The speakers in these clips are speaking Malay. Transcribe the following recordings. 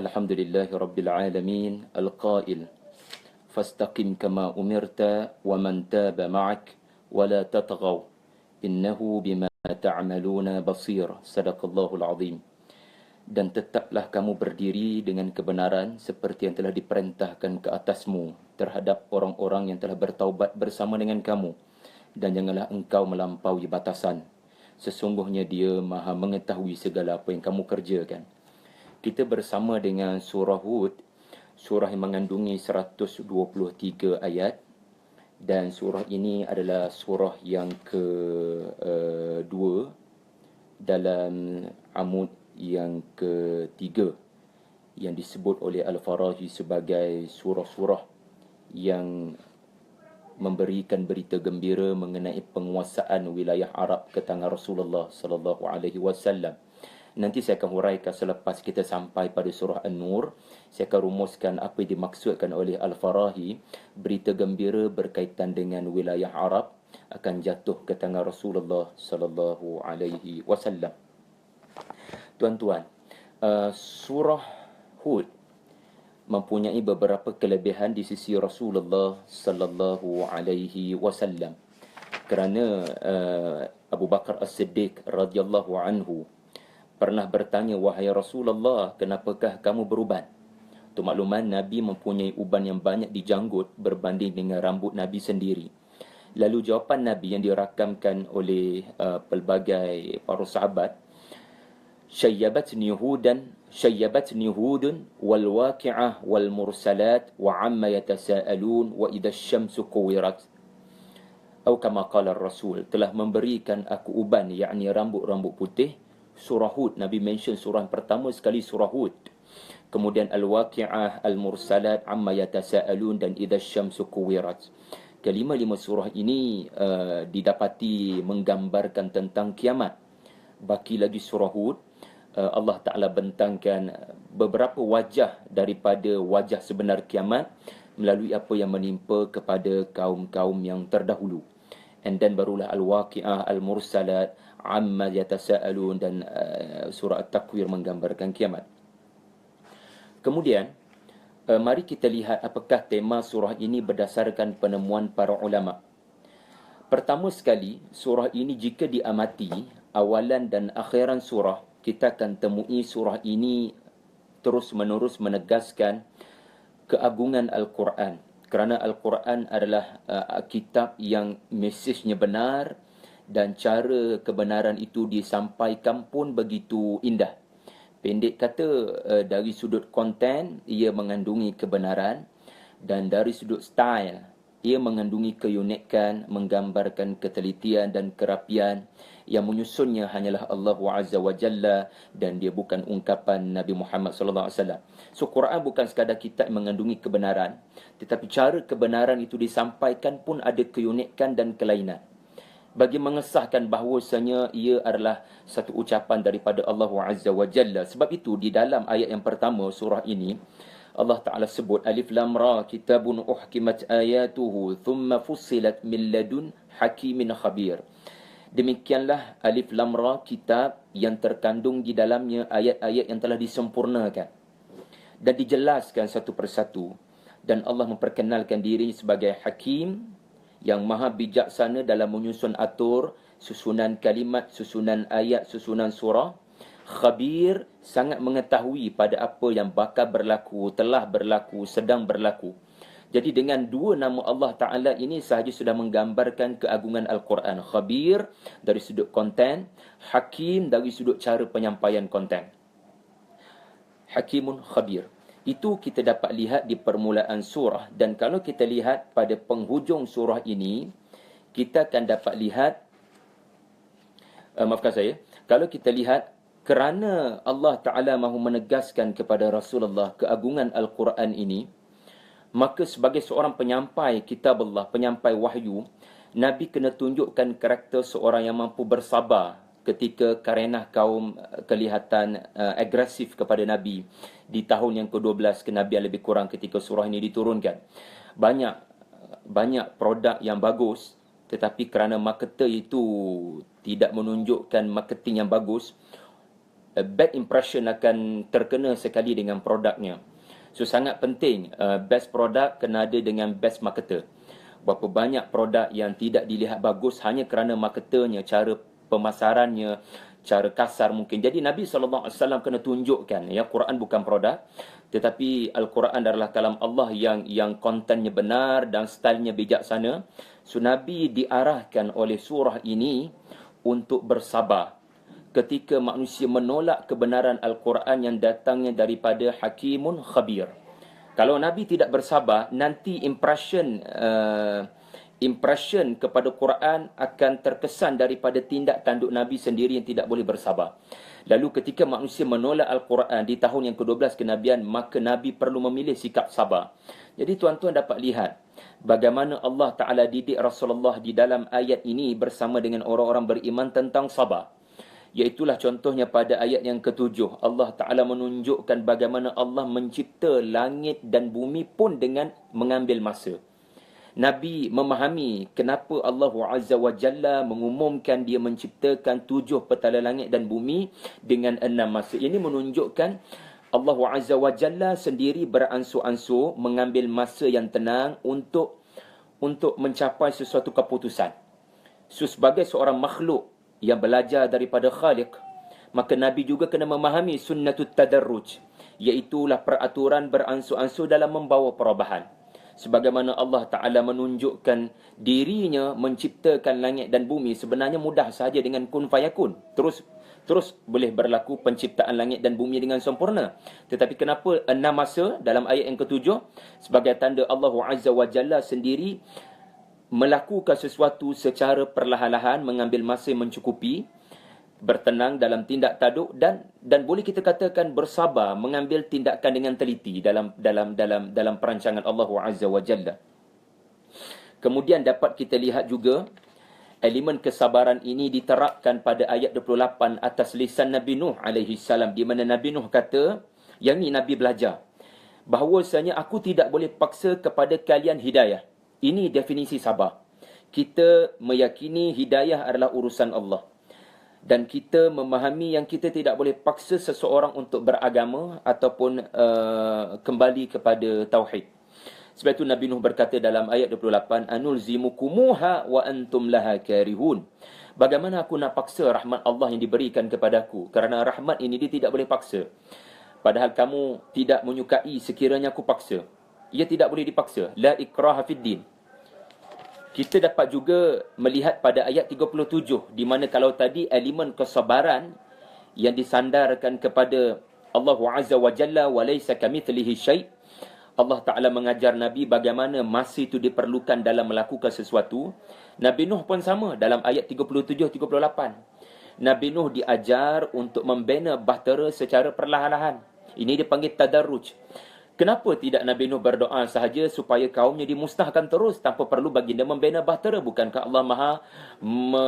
Alhamdulillahi Rabbil Alamin Al-Qail. Fastaqim kama كما wa man taba ma'ak wa la إنه innahu bima بصير basir. Sadaqallahul azim. Dan tetaplah kamu berdiri dengan kebenaran seperti yang telah diperintahkan ke atasmu terhadap orang-orang yang telah bertaubat bersama dengan kamu. Dan janganlah engkau melampaui batasan. Sesungguhnya dia maha mengetahui segala apa yang kamu kerjakan kita bersama dengan surah Hud surah yang mengandungi 123 ayat dan surah ini adalah surah yang kedua uh, dalam amud yang ketiga yang disebut oleh Al-Farahi sebagai surah-surah yang memberikan berita gembira mengenai penguasaan wilayah Arab ke tangan Rasulullah sallallahu alaihi wasallam. Nanti saya akan huraikan selepas kita sampai pada surah An-Nur. Saya akan rumuskan apa yang dimaksudkan oleh Al-Farahi. Berita gembira berkaitan dengan wilayah Arab akan jatuh ke tangan Rasulullah sallallahu alaihi wasallam. Tuan-tuan, uh, surah Hud mempunyai beberapa kelebihan di sisi Rasulullah sallallahu alaihi wasallam. Kerana uh, Abu Bakar As-Siddiq radhiyallahu anhu pernah bertanya wahai Rasulullah kenapakah kamu beruban? Untuk makluman Nabi mempunyai uban yang banyak di janggut berbanding dengan rambut Nabi sendiri. Lalu jawapan Nabi yang dirakamkan oleh uh, pelbagai para sahabat syayyabat nihudan syayyabat nihudun wal waqi'ah wal mursalat wa amma yatasaalun wa idha syamsu kuwirat. Atau kama rasul telah memberikan aku uban yakni rambut-rambut putih surah Hud. Nabi mention surah pertama sekali surah Hud. Kemudian Al-Waqi'ah, Al-Mursalat, Amma Yatasa'alun dan Idha Syamsu Kuwirat. Kelima-lima surah ini uh, didapati menggambarkan tentang kiamat. Baki lagi surah Hud, uh, Allah Ta'ala bentangkan beberapa wajah daripada wajah sebenar kiamat melalui apa yang menimpa kepada kaum-kaum yang terdahulu. And then barulah Al-Waqi'ah, Al-Mursalat, amma yatasaalun dan uh, surah at-takwir menggambarkan kiamat. Kemudian uh, mari kita lihat apakah tema surah ini berdasarkan penemuan para ulama. Pertama sekali, surah ini jika diamati awalan dan akhiran surah, kita akan temui surah ini terus-menerus menegaskan keagungan Al-Quran. Kerana Al-Quran adalah uh, kitab yang mesejnya benar, dan cara kebenaran itu disampaikan pun begitu indah. Pendek kata uh, dari sudut konten ia mengandungi kebenaran dan dari sudut style ia mengandungi keunikan, menggambarkan ketelitian dan kerapian yang menyusunnya hanyalah Allah Azza wa Jalla dan dia bukan ungkapan Nabi Muhammad sallallahu alaihi wasallam. So Quran bukan sekadar kitab mengandungi kebenaran, tetapi cara kebenaran itu disampaikan pun ada keunikan dan kelainan bagi mengesahkan bahawasanya ia adalah satu ucapan daripada Allah Azza wa Jalla. Sebab itu di dalam ayat yang pertama surah ini Allah Taala sebut alif lam ra kitabun uhkimat ayatuhu thumma fussilat min ladun hakimin khabir. Demikianlah alif lam ra kitab yang terkandung di dalamnya ayat-ayat yang telah disempurnakan dan dijelaskan satu persatu dan Allah memperkenalkan diri sebagai hakim yang maha bijaksana dalam menyusun atur susunan kalimat, susunan ayat, susunan surah. Khabir sangat mengetahui pada apa yang bakal berlaku, telah berlaku, sedang berlaku. Jadi dengan dua nama Allah Ta'ala ini sahaja sudah menggambarkan keagungan Al-Quran. Khabir dari sudut konten, Hakim dari sudut cara penyampaian konten. Hakimun Khabir. Itu kita dapat lihat di permulaan surah. Dan kalau kita lihat pada penghujung surah ini kita akan dapat lihat uh, maafkan saya kalau kita lihat kerana Allah Taala mahu menegaskan kepada Rasulullah keagungan Al-Quran ini maka sebagai seorang penyampai kitab Allah penyampai wahyu Nabi kena tunjukkan karakter seorang yang mampu bersabar ketika karenah kaum uh, kelihatan uh, agresif kepada Nabi di tahun yang ke-12 kenabian lebih kurang ketika surah ini diturunkan. Banyak banyak produk yang bagus tetapi kerana marketer itu tidak menunjukkan marketing yang bagus uh, bad impression akan terkena sekali dengan produknya. So sangat penting uh, best product kena ada dengan best marketer. Berapa banyak produk yang tidak dilihat bagus hanya kerana marketernya, cara pemasarannya, cara kasar mungkin. Jadi Nabi SAW kena tunjukkan ya Quran bukan produk tetapi Al-Quran adalah kalam Allah yang yang kontennya benar dan stylenya bijaksana. So Nabi diarahkan oleh surah ini untuk bersabar ketika manusia menolak kebenaran Al-Quran yang datangnya daripada Hakimun Khabir. Kalau Nabi tidak bersabar, nanti impression uh, impression kepada Quran akan terkesan daripada tindak tanduk Nabi sendiri yang tidak boleh bersabar. Lalu ketika manusia menolak Al-Quran di tahun yang ke-12 kenabian, maka Nabi perlu memilih sikap sabar. Jadi tuan-tuan dapat lihat bagaimana Allah Ta'ala didik Rasulullah di dalam ayat ini bersama dengan orang-orang beriman tentang sabar. Iaitulah contohnya pada ayat yang ketujuh. Allah Ta'ala menunjukkan bagaimana Allah mencipta langit dan bumi pun dengan mengambil masa. Nabi memahami kenapa Allah Azza wa Jalla mengumumkan dia menciptakan tujuh petala langit dan bumi dengan enam masa. Ini menunjukkan Allah Azza wa Jalla sendiri beransur-ansur mengambil masa yang tenang untuk untuk mencapai sesuatu keputusan. So, sebagai seorang makhluk yang belajar daripada Khaliq, maka Nabi juga kena memahami sunnatut tadarruj, iaitulah peraturan beransur-ansur dalam membawa perubahan sebagaimana Allah Taala menunjukkan dirinya menciptakan langit dan bumi sebenarnya mudah saja dengan kun fayakun. Terus terus boleh berlaku penciptaan langit dan bumi dengan sempurna. Tetapi kenapa enam masa dalam ayat yang ketujuh? Sebagai tanda Allah Azza wa Jalla sendiri melakukan sesuatu secara perlahan-lahan mengambil masa mencukupi bertenang dalam tindak taduk dan dan boleh kita katakan bersabar mengambil tindakan dengan teliti dalam dalam dalam dalam perancangan Allah Azza wa Jalla. Kemudian dapat kita lihat juga elemen kesabaran ini diterapkan pada ayat 28 atas lisan Nabi Nuh alaihi salam di mana Nabi Nuh kata yang ni Nabi belajar bahawasanya aku tidak boleh paksa kepada kalian hidayah. Ini definisi sabar. Kita meyakini hidayah adalah urusan Allah dan kita memahami yang kita tidak boleh paksa seseorang untuk beragama ataupun uh, kembali kepada tauhid. Sebab itu Nabi Nuh berkata dalam ayat 28, "Anul zimukumuha wa antum laha karihun." Bagaimana aku nak paksa rahmat Allah yang diberikan kepadaku? Kerana rahmat ini dia tidak boleh paksa. Padahal kamu tidak menyukai sekiranya aku paksa. Ia tidak boleh dipaksa. La ikraha fid din kita dapat juga melihat pada ayat 37 di mana kalau tadi elemen kesabaran yang disandarkan kepada Allah Azza wa Jalla wa laysa kamithlihi syai' Allah Taala mengajar Nabi bagaimana masa itu diperlukan dalam melakukan sesuatu. Nabi Nuh pun sama dalam ayat 37 38. Nabi Nuh diajar untuk membina bahtera secara perlahan-lahan. Ini dipanggil tadarruj. Kenapa tidak Nabi Nuh berdoa sahaja supaya kaumnya dimusnahkan terus tanpa perlu baginda membina bahtera? Bukankah Allah Maha me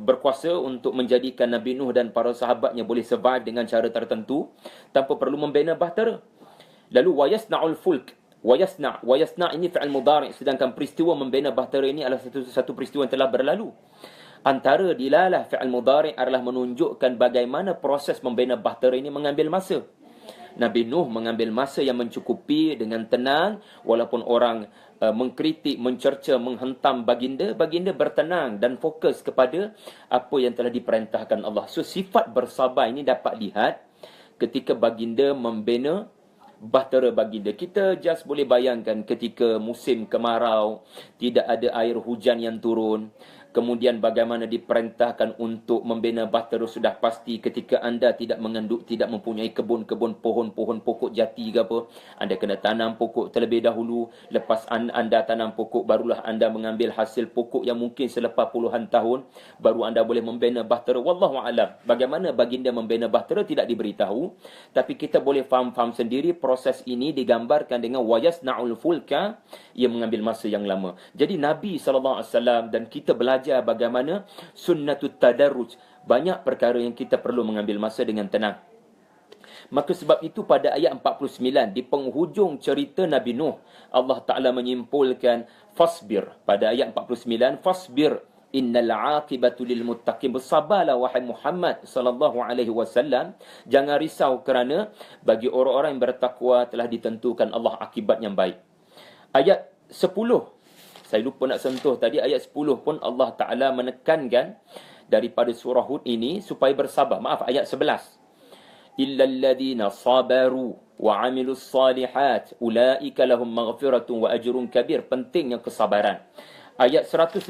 berkuasa untuk menjadikan Nabi Nuh dan para sahabatnya boleh survive dengan cara tertentu tanpa perlu membina bahtera? Lalu wayasna'ul fulk. Wayasna' wayasna' ini fi'al mudhari' sedangkan peristiwa membina bahtera ini adalah satu satu peristiwa yang telah berlalu. Antara dilalah fi'al mudhari' adalah menunjukkan bagaimana proses membina bahtera ini mengambil masa. Nabi Nuh mengambil masa yang mencukupi dengan tenang walaupun orang uh, mengkritik, mencerca, menghentam baginda, baginda bertenang dan fokus kepada apa yang telah diperintahkan Allah. So sifat bersabar ini dapat lihat ketika baginda membina bahtera baginda. Kita just boleh bayangkan ketika musim kemarau, tidak ada air hujan yang turun, kemudian bagaimana diperintahkan untuk membina bahtera sudah pasti ketika anda tidak mengandung tidak mempunyai kebun-kebun pohon-pohon pokok jati ke apa. Anda kena tanam pokok terlebih dahulu. Lepas anda tanam pokok barulah anda mengambil hasil pokok yang mungkin selepas puluhan tahun. Baru anda boleh membina bahtera wallahu alam. Bagaimana baginda membina bahtera tidak diberitahu. Tapi kita boleh faham-faham sendiri proses ini digambarkan dengan wayasnaul fulka. Ia mengambil masa yang lama. Jadi nabi wasallam dan kita belajar belajar bagaimana sunnatut tadarruj. Banyak perkara yang kita perlu mengambil masa dengan tenang. Maka sebab itu pada ayat 49 di penghujung cerita Nabi Nuh Allah Taala menyimpulkan fasbir pada ayat 49 fasbir innal aqibatu lil muttaqin bersabarlah wahai Muhammad sallallahu alaihi wasallam jangan risau kerana bagi orang-orang yang bertakwa telah ditentukan Allah akibat yang baik ayat 10 saya lupa nak sentuh tadi ayat 10 pun Allah taala menekankan daripada surah Hud ini supaya bersabar. Maaf ayat 11 illal ladina sabaru wa amilus salihat ulaika lahum maghfiratun wa ajrun kabir. Pentingnya kesabaran. Ayat 115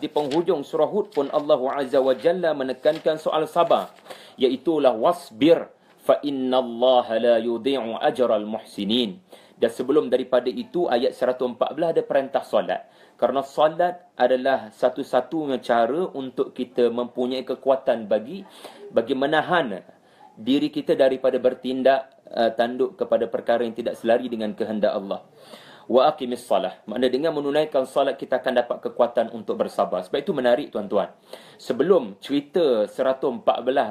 di penghujung surah Hud pun Allah Azza wa Jalla menekankan soal sabar iaitu lah wasbir fa inna Allah la yudhi'u ajral muhsinin dan sebelum daripada itu ayat 114 ada perintah solat. Kerana solat adalah satu-satunya cara untuk kita mempunyai kekuatan bagi bagi menahan diri kita daripada bertindak uh, tanduk kepada perkara yang tidak selari dengan kehendak Allah wa aqimis salah. Makna dengan menunaikan salat kita akan dapat kekuatan untuk bersabar. Sebab itu menarik tuan-tuan. Sebelum cerita 114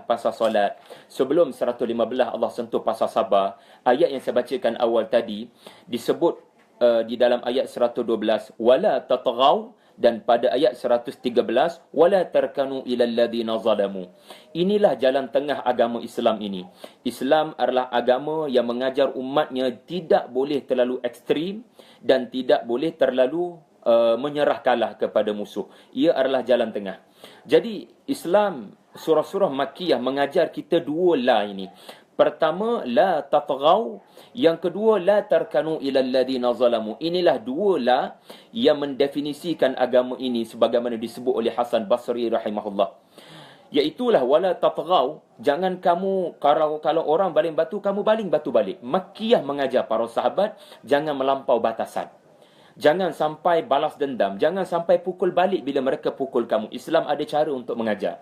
pasal salat, sebelum 115 Allah sentuh pasal sabar, ayat yang saya bacakan awal tadi disebut uh, di dalam ayat 112 wala tatghaw dan pada ayat 113 wala tarkanu ilal ladina zalamu. Inilah jalan tengah agama Islam ini. Islam adalah agama yang mengajar umatnya tidak boleh terlalu ekstrim dan tidak boleh terlalu uh, menyerah kalah kepada musuh. Ia adalah jalan tengah. Jadi Islam surah-surah makkiyah mengajar kita dua la ini Pertama, la tatghaw. Yang kedua, la tarkanu ila alladhina zalamu. Inilah dua la yang mendefinisikan agama ini sebagaimana disebut oleh Hasan Basri rahimahullah. Iaitulah wala tatghaw. Jangan kamu, kalau, kalau orang baling batu, kamu baling batu balik. Makiyah mengajar para sahabat, jangan melampau batasan. Jangan sampai balas dendam. Jangan sampai pukul balik bila mereka pukul kamu. Islam ada cara untuk mengajar.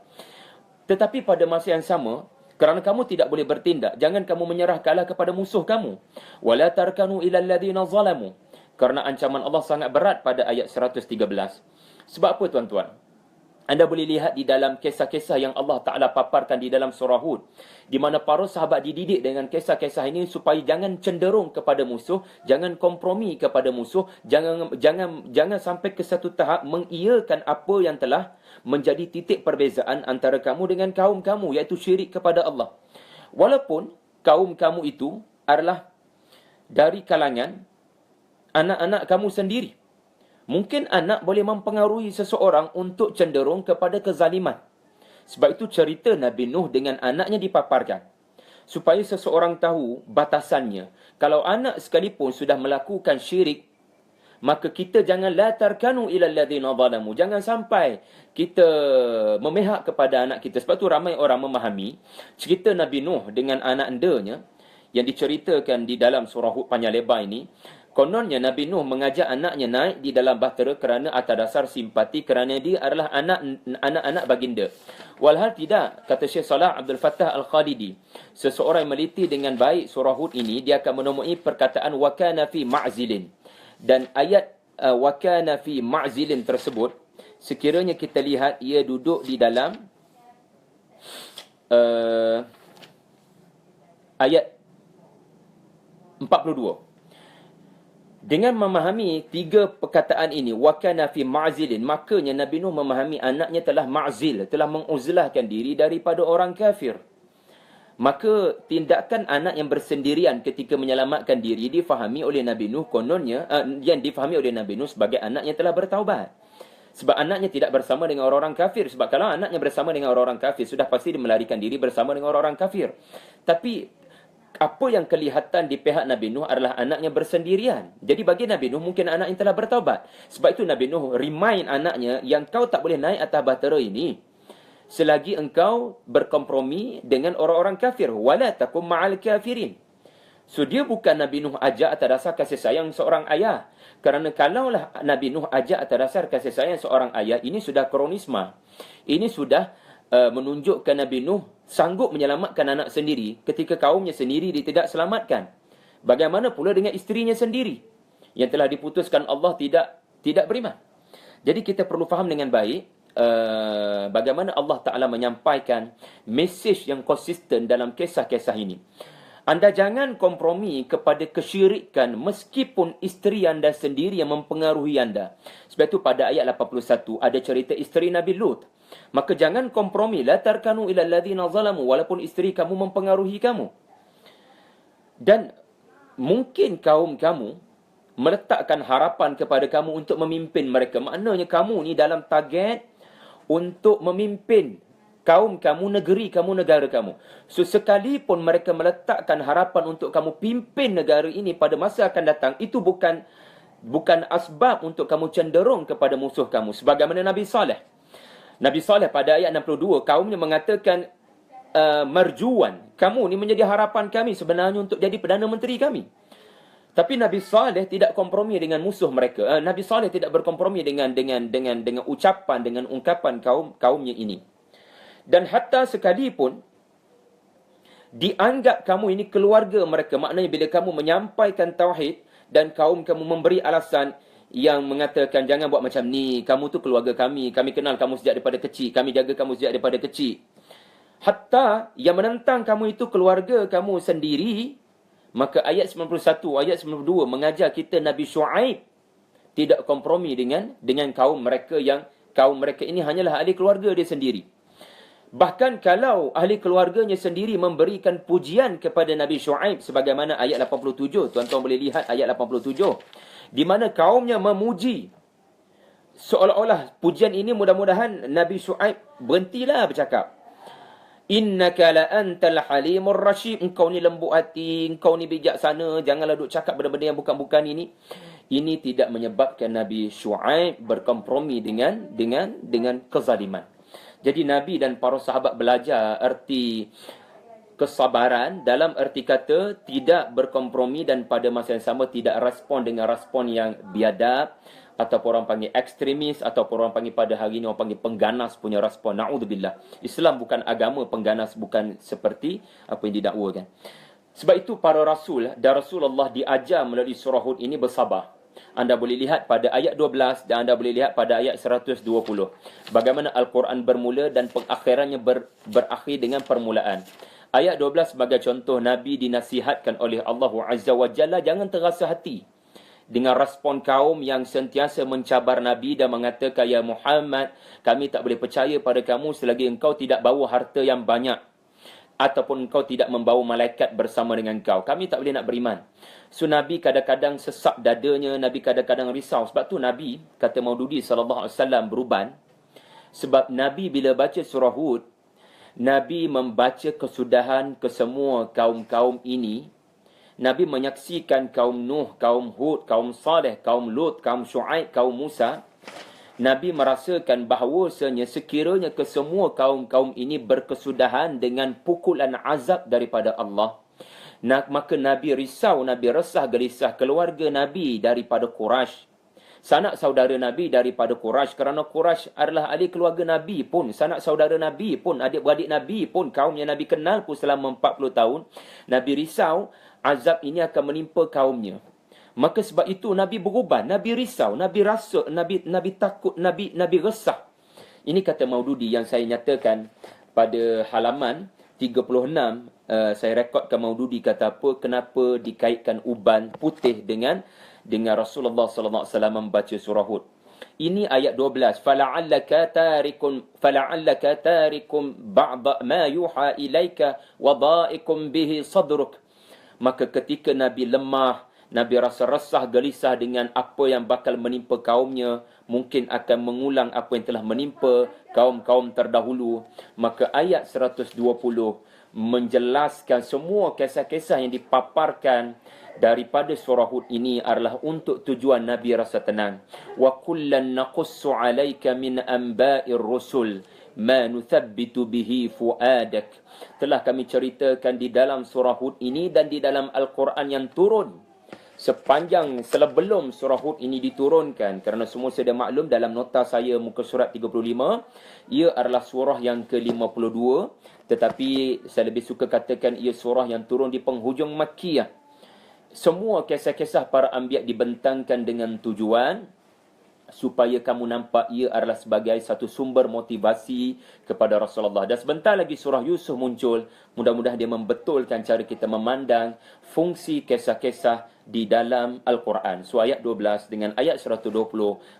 Tetapi pada masa yang sama, kerana kamu tidak boleh bertindak, jangan kamu menyerah kalah kepada musuh kamu. Wala tarkanu ila alladhina zalamu. Kerana ancaman Allah sangat berat pada ayat 113. Sebab apa tuan-tuan? Anda boleh lihat di dalam kisah-kisah yang Allah Ta'ala paparkan di dalam surah Hud. Di mana para sahabat dididik dengan kisah-kisah ini supaya jangan cenderung kepada musuh. Jangan kompromi kepada musuh. Jangan jangan jangan sampai ke satu tahap mengiyakan apa yang telah menjadi titik perbezaan antara kamu dengan kaum kamu. Iaitu syirik kepada Allah. Walaupun kaum kamu itu adalah dari kalangan anak-anak kamu sendiri. Mungkin anak boleh mempengaruhi seseorang untuk cenderung kepada kezaliman. Sebab itu cerita Nabi Nuh dengan anaknya dipaparkan. Supaya seseorang tahu batasannya. Kalau anak sekalipun sudah melakukan syirik, maka kita jangan latarkanu ilal ladina zalamu. Jangan sampai kita memihak kepada anak kita. Sebab itu ramai orang memahami cerita Nabi Nuh dengan anak endanya yang diceritakan di dalam surah Hud panjang lebar ini Kononnya Nabi Nuh mengajak anaknya naik di dalam bahtera kerana atas dasar simpati kerana dia adalah anak anak-anak baginda. Walhal tidak, kata Syekh Salah Abdul Fattah Al-Khalidi. Seseorang yang meliti dengan baik surah Hud ini, dia akan menemui perkataan wakana fi ma'zilin. Dan ayat uh, wakana fi ma'zilin tersebut, sekiranya kita lihat ia duduk di dalam uh, ayat 42. Dengan memahami tiga perkataan ini, wakana fi ma'zilin, makanya Nabi Nuh memahami anaknya telah ma'zil, telah menguzlahkan diri daripada orang kafir. Maka tindakan anak yang bersendirian ketika menyelamatkan diri difahami oleh Nabi Nuh kononnya uh, yang difahami oleh Nabi Nuh sebagai anak yang telah bertaubat. Sebab anaknya tidak bersama dengan orang-orang kafir. Sebab kalau anaknya bersama dengan orang-orang kafir, sudah pasti dia melarikan diri bersama dengan orang-orang kafir. Tapi apa yang kelihatan di pihak Nabi Nuh adalah anaknya bersendirian. Jadi bagi Nabi Nuh mungkin anak yang telah bertaubat. Sebab itu Nabi Nuh remind anaknya yang kau tak boleh naik atas bahtera ini. Selagi engkau berkompromi dengan orang-orang kafir. Wala takum ma'al kafirin. So dia bukan Nabi Nuh ajak atas dasar kasih sayang seorang ayah. Kerana kalaulah Nabi Nuh ajak atas dasar kasih sayang seorang ayah, ini sudah kronisma. Ini sudah uh, menunjukkan Nabi Nuh sanggup menyelamatkan anak sendiri ketika kaumnya sendiri dia tidak selamatkan. Bagaimana pula dengan isterinya sendiri yang telah diputuskan Allah tidak tidak beriman. Jadi kita perlu faham dengan baik uh, bagaimana Allah Taala menyampaikan mesej yang konsisten dalam kisah-kisah ini. Anda jangan kompromi kepada kesyirikan meskipun isteri anda sendiri yang mempengaruhi anda. Sebab itu pada ayat 81 ada cerita isteri Nabi Lut. Maka jangan kompromi la tarkanu ila alladhina zalamu walaupun isteri kamu mempengaruhi kamu. Dan mungkin kaum kamu meletakkan harapan kepada kamu untuk memimpin mereka. Maknanya kamu ni dalam target untuk memimpin kaum kamu, negeri kamu, negara kamu. So, sekalipun mereka meletakkan harapan untuk kamu pimpin negara ini pada masa akan datang, itu bukan bukan asbab untuk kamu cenderung kepada musuh kamu. Sebagaimana Nabi Saleh. Nabi Saleh pada ayat 62, kaumnya mengatakan, uh, merjuan, kamu ni menjadi harapan kami sebenarnya untuk jadi Perdana Menteri kami. Tapi Nabi Saleh tidak kompromi dengan musuh mereka. Uh, Nabi Saleh tidak berkompromi dengan dengan dengan dengan ucapan, dengan ungkapan kaum kaumnya ini. Dan hatta sekalipun dianggap kamu ini keluarga mereka. Maknanya bila kamu menyampaikan tauhid dan kaum kamu memberi alasan yang mengatakan jangan buat macam ni. Kamu tu keluarga kami. Kami kenal kamu sejak daripada kecil. Kami jaga kamu sejak daripada kecil. Hatta yang menentang kamu itu keluarga kamu sendiri. Maka ayat 91, ayat 92 mengajar kita Nabi Shu'aib tidak kompromi dengan dengan kaum mereka yang kaum mereka ini hanyalah ahli keluarga dia sendiri. Bahkan kalau ahli keluarganya sendiri memberikan pujian kepada Nabi Shu'aib sebagaimana ayat 87, tuan-tuan boleh lihat ayat 87, di mana kaumnya memuji seolah-olah pujian ini mudah-mudahan Nabi Shu'aib berhentilah bercakap. Innaka la antal halimur rasyid. Engkau ni lembut hati, engkau ni bijaksana, janganlah duk cakap benda-benda yang bukan-bukan ini. Ini tidak menyebabkan Nabi Shu'aib berkompromi dengan dengan dengan kezaliman. Jadi Nabi dan para sahabat belajar erti kesabaran dalam erti kata tidak berkompromi dan pada masa yang sama tidak respon dengan respon yang biadab atau orang panggil ekstremis atau orang panggil pada hari ini orang panggil pengganas punya respon. Naudzubillah. Islam bukan agama pengganas bukan seperti apa yang didakwakan. Sebab itu para rasul dan Rasulullah diajar melalui surah Hud ini bersabar anda boleh lihat pada ayat 12 dan anda boleh lihat pada ayat 120. Bagaimana Al-Quran bermula dan pengakhirannya ber, berakhir dengan permulaan. Ayat 12 sebagai contoh Nabi dinasihatkan oleh Allah Azza wa Jalla jangan terasa hati dengan respon kaum yang sentiasa mencabar Nabi dan mengatakan ya Muhammad kami tak boleh percaya pada kamu selagi engkau tidak bawa harta yang banyak ataupun kau tidak membawa malaikat bersama dengan kau. Kami tak boleh nak beriman. So Nabi kadang-kadang sesak dadanya, Nabi kadang-kadang risau. Sebab tu Nabi, kata Maududi SAW beruban. Sebab Nabi bila baca surah Hud, Nabi membaca kesudahan ke semua kaum-kaum ini. Nabi menyaksikan kaum Nuh, kaum Hud, kaum Saleh, kaum Lut, kaum Shu'aib, kaum Musa. Nabi merasakan bahawasanya sekiranya kesemua kaum-kaum ini berkesudahan dengan pukulan azab daripada Allah. Nak maka Nabi risau, Nabi resah gelisah keluarga Nabi daripada Quraisy. Sanak saudara Nabi daripada Quraisy kerana Quraisy adalah ahli keluarga Nabi pun, sanak saudara Nabi pun, adik-beradik Nabi pun, kaum yang Nabi kenal pun selama 40 tahun. Nabi risau azab ini akan menimpa kaumnya. Maka sebab itu Nabi berubah, Nabi risau, Nabi rasa, Nabi Nabi takut, Nabi Nabi resah. Ini kata Maududi yang saya nyatakan pada halaman 36 uh, saya rekodkan Maududi kata apa kenapa dikaitkan uban putih dengan dengan Rasulullah sallallahu alaihi wasallam membaca surah Hud. Ini ayat 12. Fala'allaka tarikum fala'allaka tarikum ba'd ma yuha ilaika wa bihi sadruk. Maka ketika Nabi lemah Nabi rasa resah gelisah dengan apa yang bakal menimpa kaumnya, mungkin akan mengulang apa yang telah menimpa kaum-kaum terdahulu. Maka ayat 120 menjelaskan semua kisah-kisah yang dipaparkan daripada surah Hud ini adalah untuk tujuan Nabi rasa tenang. Wa kullan naqussu 'alaika min anba'ir rusul ma nuthabbitu bihi fuadak. Telah kami ceritakan di dalam surah Hud ini dan di dalam Al-Quran yang turun sepanjang sebelum surah Hud ini diturunkan kerana semua sudah maklum dalam nota saya muka surat 35 ia adalah surah yang ke-52 tetapi saya lebih suka katakan ia surah yang turun di penghujung Makkiyah. Semua kisah-kisah para anbiya dibentangkan dengan tujuan supaya kamu nampak ia adalah sebagai satu sumber motivasi kepada Rasulullah. Dan sebentar lagi surah Yusuf muncul, mudah-mudahan dia membetulkan cara kita memandang fungsi kisah-kisah di dalam Al-Quran. So ayat 12 dengan ayat 120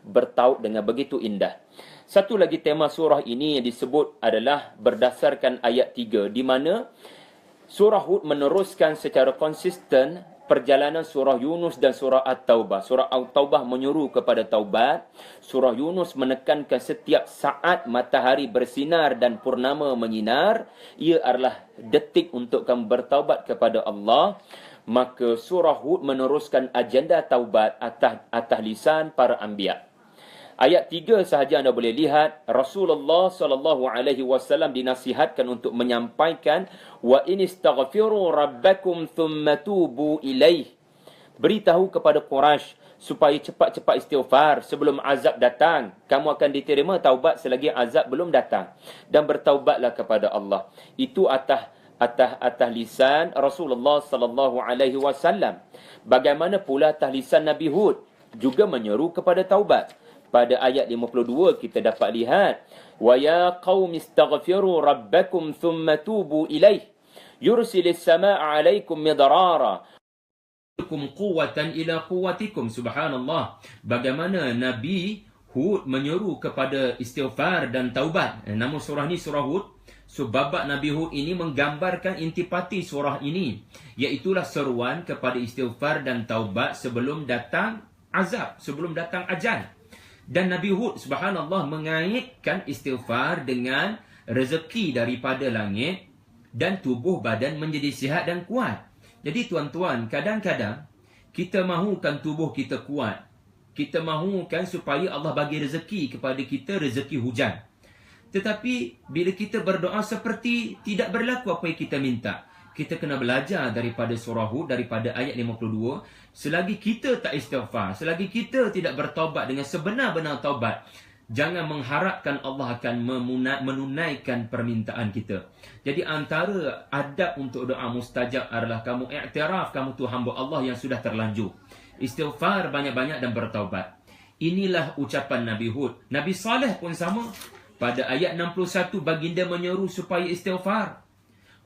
bertaut dengan begitu indah. Satu lagi tema surah ini yang disebut adalah berdasarkan ayat 3 di mana surah Hud meneruskan secara konsisten perjalanan surah Yunus dan surah At-Taubah. Surah At-Taubah menyuruh kepada taubat. Surah Yunus menekankan setiap saat matahari bersinar dan purnama menyinar. Ia adalah detik untuk kamu bertaubat kepada Allah. Maka surah Hud meneruskan agenda taubat atas, atas lisan para anbiya. Ayat tiga sahaja anda boleh lihat Rasulullah sallallahu alaihi wasallam dinasihatkan untuk menyampaikan wa in istaghfiru rabbakum thumma tubu ilaih. Beritahu kepada Quraisy supaya cepat-cepat istighfar sebelum azab datang. Kamu akan diterima taubat selagi azab belum datang dan bertaubatlah kepada Allah. Itu atas atas atas lisan Rasulullah sallallahu alaihi wasallam. Bagaimana pula atas lisan Nabi Hud juga menyeru kepada taubat pada ayat 52 kita dapat lihat wa ya qaum istaghfiru rabbakum thumma tubu ilaih. Yursilis samaa 'alaikum midrara. Kum quwwatan ila quwwatikum subhanallah. Bagaimana nabi hud menyeru kepada istighfar dan taubat? Eh, nama surah ni surah hud so babak nabi hud ini menggambarkan intipati surah ini iaitu seruan kepada istighfar dan taubat sebelum datang azab sebelum datang ajal dan Nabi Hud subhanallah mengaitkan istighfar dengan rezeki daripada langit dan tubuh badan menjadi sihat dan kuat. Jadi tuan-tuan, kadang-kadang kita mahukan tubuh kita kuat. Kita mahukan supaya Allah bagi rezeki kepada kita rezeki hujan. Tetapi bila kita berdoa seperti tidak berlaku apa yang kita minta kita kena belajar daripada surah Hud daripada ayat 52 selagi kita tak istighfar selagi kita tidak bertaubat dengan sebenar-benar taubat jangan mengharapkan Allah akan menunaikan permintaan kita. Jadi antara adab untuk doa mustajab adalah kamu iktiraf kamu tu hamba Allah yang sudah terlanjur. Istighfar banyak-banyak dan bertaubat. Inilah ucapan Nabi Hud. Nabi Saleh pun sama. Pada ayat 61 baginda menyeru supaya istighfar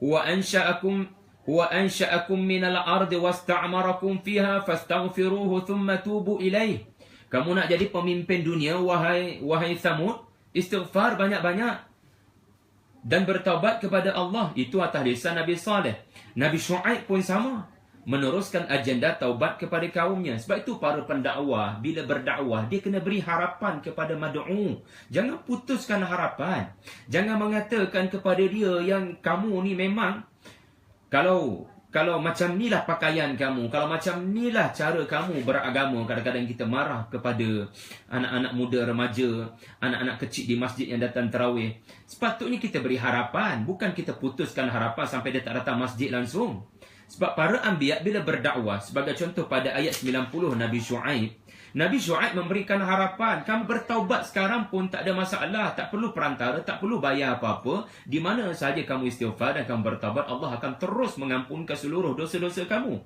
huwa ansha'akum huwa ansha'akum min al-ard wasta'marakum fiha fastaghfiruhu thumma tubu ilayh. Kamu nak jadi pemimpin dunia wahai wahai samud istighfar banyak-banyak dan bertaubat kepada Allah. Itu atas lisan Nabi Saleh. Nabi Shu'aib pun sama meneruskan agenda taubat kepada kaumnya. Sebab itu para pendakwah bila berdakwah dia kena beri harapan kepada mad'u. Jangan putuskan harapan. Jangan mengatakan kepada dia yang kamu ni memang kalau kalau macam inilah pakaian kamu, kalau macam inilah cara kamu beragama, kadang-kadang kita marah kepada anak-anak muda, remaja, anak-anak kecil di masjid yang datang terawih. Sepatutnya kita beri harapan, bukan kita putuskan harapan sampai dia tak datang masjid langsung. Sebab para anbiya bila berdakwah sebagai contoh pada ayat 90 Nabi Shu'aib, Nabi Shu'aib memberikan harapan, kamu bertaubat sekarang pun tak ada masalah, tak perlu perantara, tak perlu bayar apa-apa. Di mana sahaja kamu istighfar dan kamu bertaubat, Allah akan terus mengampunkan seluruh dosa-dosa kamu.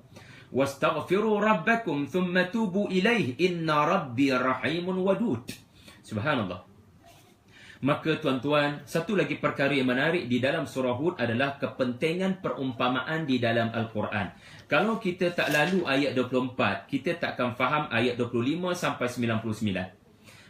Wastaghfiru rabbakum thumma tubu ilaih inna rabbi rahimun wadud. Subhanallah. Maka tuan-tuan, satu lagi perkara yang menarik di dalam surah Hud adalah kepentingan perumpamaan di dalam Al-Quran. Kalau kita tak lalu ayat 24, kita tak akan faham ayat 25 sampai 99.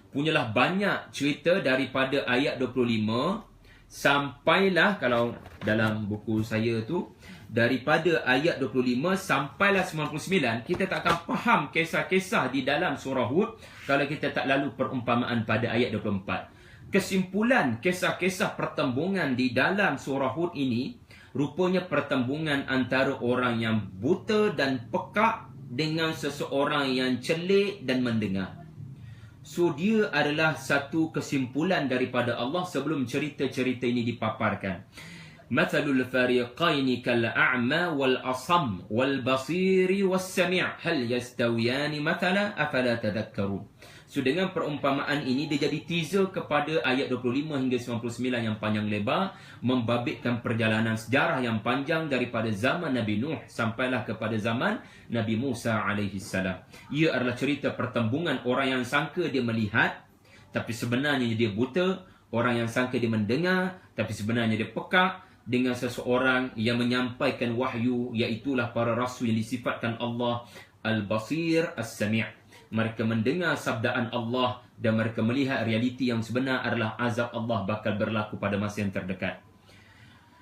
Punyalah banyak cerita daripada ayat 25 sampailah kalau dalam buku saya tu daripada ayat 25 sampailah 99 kita tak akan faham kisah-kisah di dalam surah Hud kalau kita tak lalu perumpamaan pada ayat 24 kesimpulan kisah-kisah pertembungan di dalam surah Hud ini rupanya pertembungan antara orang yang buta dan pekak dengan seseorang yang celik dan mendengar. So dia adalah satu kesimpulan daripada Allah sebelum cerita-cerita ini dipaparkan. Mathalul fariqaini kal a'ma wal asam wal basiri was sami' hal yastawiyani mathala afala tadhakkarun. So dengan perumpamaan ini dia jadi teaser kepada ayat 25 hingga 99 yang panjang lebar membabitkan perjalanan sejarah yang panjang daripada zaman Nabi Nuh sampailah kepada zaman Nabi Musa alaihi salam. Ia adalah cerita pertembungan orang yang sangka dia melihat tapi sebenarnya dia buta, orang yang sangka dia mendengar tapi sebenarnya dia pekak. Dengan seseorang yang menyampaikan wahyu iaitulah para rasul yang disifatkan Allah Al-Basir As-Sami' mereka mendengar sabdaan Allah dan mereka melihat realiti yang sebenar adalah azab Allah bakal berlaku pada masa yang terdekat.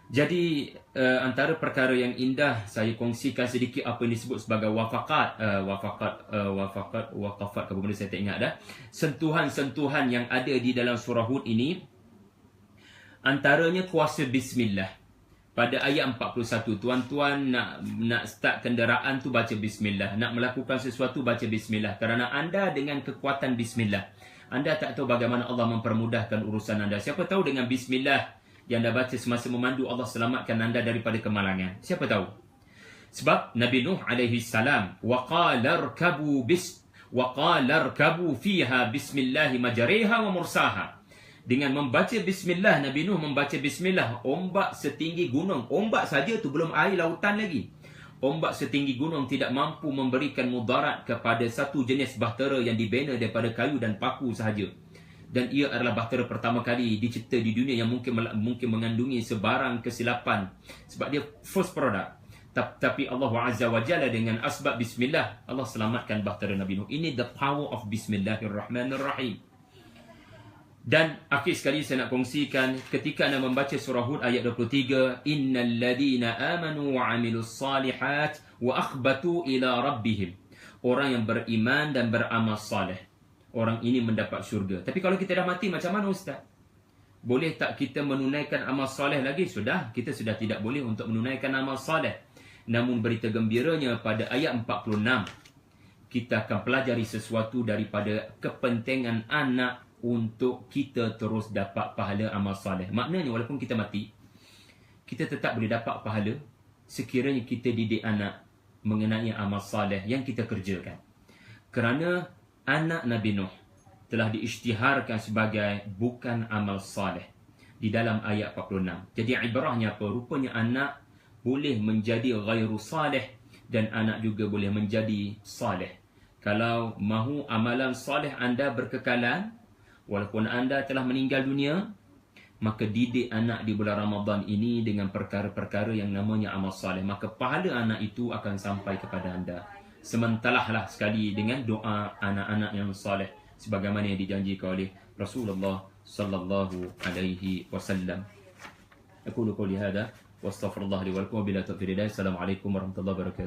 Jadi uh, antara perkara yang indah saya kongsikan sedikit apa yang disebut sebagai wafakat uh, wafakat uh, wafakat wakafat benda saya tak ingat dah. Sentuhan-sentuhan yang ada di dalam surah Hud ini antaranya kuasa bismillah pada ayat 41 tuan-tuan nak nak start kenderaan tu baca bismillah. Nak melakukan sesuatu baca bismillah. Kerana anda dengan kekuatan bismillah. Anda tak tahu bagaimana Allah mempermudahkan urusan anda. Siapa tahu dengan bismillah yang anda baca semasa memandu Allah selamatkan anda daripada kemalangan. Siapa tahu? Sebab Nabi Nuh alaihi salam waqala rkabu bis waqala rkabu fiha bismillah majriha wa mursaha dengan membaca bismillah Nabi Nuh membaca bismillah ombak setinggi gunung. Ombak saja tu belum air lautan lagi. Ombak setinggi gunung tidak mampu memberikan mudarat kepada satu jenis bahtera yang dibina daripada kayu dan paku sahaja. Dan ia adalah bahtera pertama kali dicipta di dunia yang mungkin mungkin mengandungi sebarang kesilapan. Sebab dia first product. Tapi Allah Azza wa Jalla dengan asbab bismillah Allah selamatkan bahtera Nabi Nuh. Ini the power of bismillahirrahmanirrahim dan akhir sekali saya nak kongsikan ketika anda membaca surah Hud ayat 23 innal ladina amanu wa amilus salihat wa akhbatu ila rabbihim. Orang yang beriman dan beramal saleh orang ini mendapat syurga. Tapi kalau kita dah mati macam mana ustaz? Boleh tak kita menunaikan amal saleh lagi? Sudah kita sudah tidak boleh untuk menunaikan amal saleh namun berita gembiranya pada ayat 46 kita akan pelajari sesuatu daripada kepentingan anak untuk kita terus dapat pahala amal soleh. Maknanya walaupun kita mati, kita tetap boleh dapat pahala sekiranya kita didik anak mengenai amal soleh yang kita kerjakan. Kerana anak Nabi Nuh telah diisytiharkan sebagai bukan amal soleh di dalam ayat 46. Jadi ibrahnya apa? Rupanya anak boleh menjadi ghairu salih dan anak juga boleh menjadi salih. Kalau mahu amalan salih anda berkekalan, walaupun anda telah meninggal dunia maka didik anak di bulan Ramadan ini dengan perkara-perkara yang namanya amal saleh maka pahala anak itu akan sampai kepada anda. Sementalahlah sekali dengan doa anak-anak yang saleh sebagaimana yang dijanjikan oleh Rasulullah sallallahu alaihi wasallam. Aku quli hada wastaghfirullah li wa bila tawfiq assalamualaikum warahmatullahi wabarakatuh